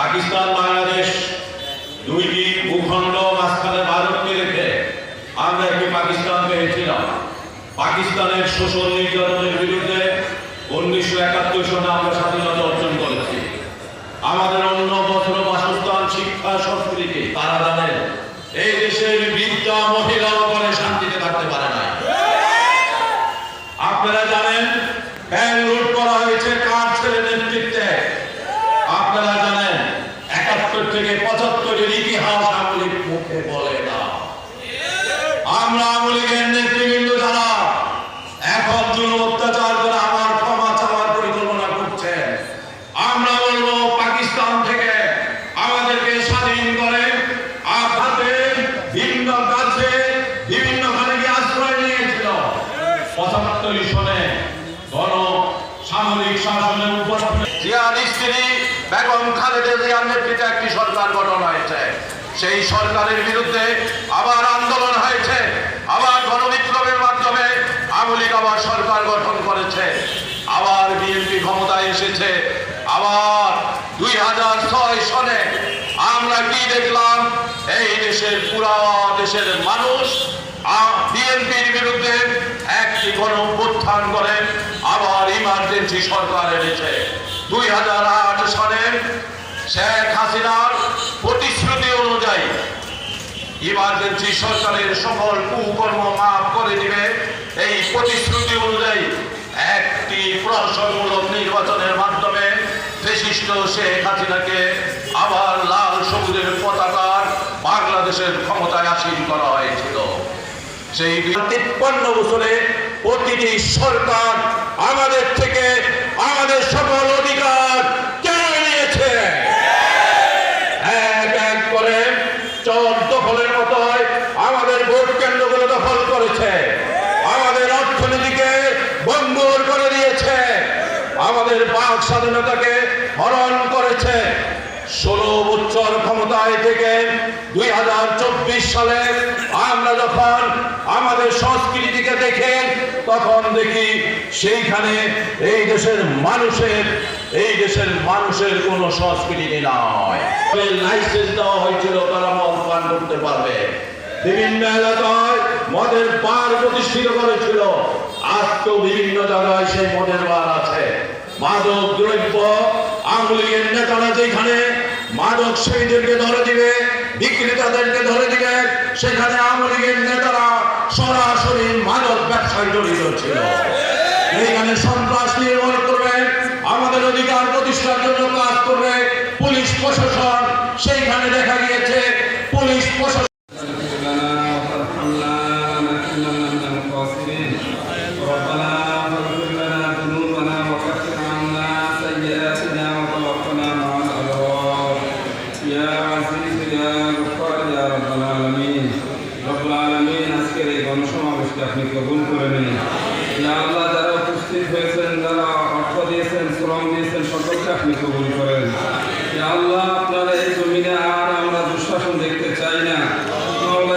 পাকিস্তান, বাংলাদেশ, দুইটি ভূখণ্ড মাঝখানে ভারতকে রেখে আমরা একটি পাকিস্তান পেয়েছিলাম। পাকিস্তানের শোষণ নির্যাতনের বিরুদ্ধে উনিশশো একাত্তর সনে আমরা স্বাধীনতা অর্জন করেছি। আমাদের অন্য বছর বাসস্থান, শিক্ষা, সংস্কৃতি, তারা জানেন এই দেশের বিদ্যা, মহিলা করে শান্তিতে থাকতে পারে না আপনারা জানেন, ব্যাঙ্গালোর করে হয়েছে। সেই সরকারের বিরুদ্ধে আবার আন্দোলন হয়েছে, আবার গণবিপ্লবের মাধ্যমে আমলিক আবার সরকার গঠন করেছে। আবার বিএনপি ক্ষমতায় এসেছে, আবার দুই ছয় সনে আমরা কি দেখলাম? এই দেশের পুরা দেশের মানুষ বিএনপির বিরুদ্ধে একটি গণ অভ্যুত্থান করে আবার ইমার্জেন্সি সরকার এনেছে। দুই হাজার আট সালে শেখ হাসিনার প্রতিশ্রুতি অনুযায়ী ইমার্জেন্সি সরকারের সকল কুকর্ম মাফ করে দিবে। এই প্রতিশ্রুতি অনুযায়ী একটি প্রহসনমূলক নির্বাচনের মাধ্যমে বিশিষ্ট শেখ হাসিনাকে আবার সবুজের পতাকার বাংলাদেশের ক্ষমতায় আসীন করা হয়েছিল। সেই তিপ্পান্ন বছরে প্রতিটি সরকার আমাদের থেকে আমাদের সকল অধিকার কেড়ে নিয়েছে? আমাদের দখল করেছে। আমাদের অর্থনীতিকে দিয়েছে। আমাদের বাক স্বাধীনতাকে হরণ করেছে। ষোলো বছর থেকে দুই হাজার চব্বিশ সালে আমরা যখন আমাদের সংস্কৃতিকে দেখে তখন দেখি সেইখানে এই দেশের মানুষের, এই দেশের মানুষের কোনো সংস্কৃতি নয় লাইসেন্স দেওয়া হয়েছিল, তারা মদ পান করতে পারবে। বিভিন্ন এলাকায় মদের বার প্রতিষ্ঠিত করেছিল। আজকেও বিভিন্ন জায়গায় সেই মদের বার আছে। মাদক, দ্রব্য মাদক সেইদেরকে ধরে দিবে, বিক্রেতাদেরকে ধরে দিবে। সেখানে আওয়ামী নেতারা সরাসরি মাদক ব্যবসায় জড়িত ছিল। এইখানে সন্ত্রাস নির্মাণ আপনি কবুল করে নিন। আল্লাহ যারা উপস্থিত হয়েছেন, যারা অর্থ দিয়েছেন, শ্রম দিয়েছেন, সকলকে আপনি কবুল করেন। আল্লাহ, আপনার এই জমিনে আর আমরা দুঃশাসন দেখতে চাই না। আল্লাহ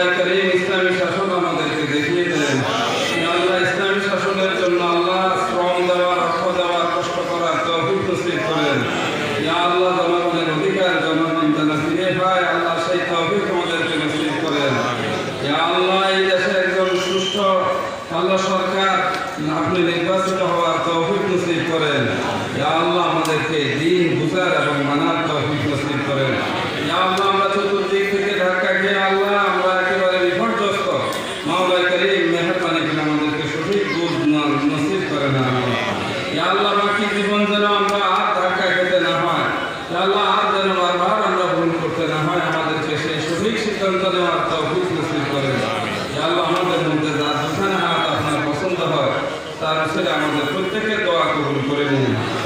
কষ্ট নসিব করেন। আল্লাহ, জনগণের অধিকার জনগণ সেই তৌফিক আমাদেরকে করেন। আল্লাহ, এই দেশে আল্লাহ সরকার, আপনি নির্বাচিত হওয়ার তৌফিক নসিব করেন। ইয়া আল্লাহ আমাদেরকে দিন বুঝার এবং মানার তৌফিক নসিব করেন। ইয়া আল্লাহ আমরা চতুর্দিক থেকে ধাক্কা খেয়ে আল্লাহ আমরা একেবারে বিপর্যস্ত। মাওলাই করিম মেহরবানি করে আমাদেরকে সঠিক বুঝ নসিব করেন আল্লাহ। আল্লাহ বাকি জীবন যেন আমরা আর ধাক্কা খেতে না হয়। আল্লাহ আর যেন বারবার আমরা ভুল করতে না হয়, আমাদেরকে সেই সঠিক সিদ্ধান্ত নেওয়ার তৌফিক নসিব করেন ইয়া আল্লাহ আমাদের মধ্যে যার যেখানে হাত আপনার পছন্দ হয় তার ছেলে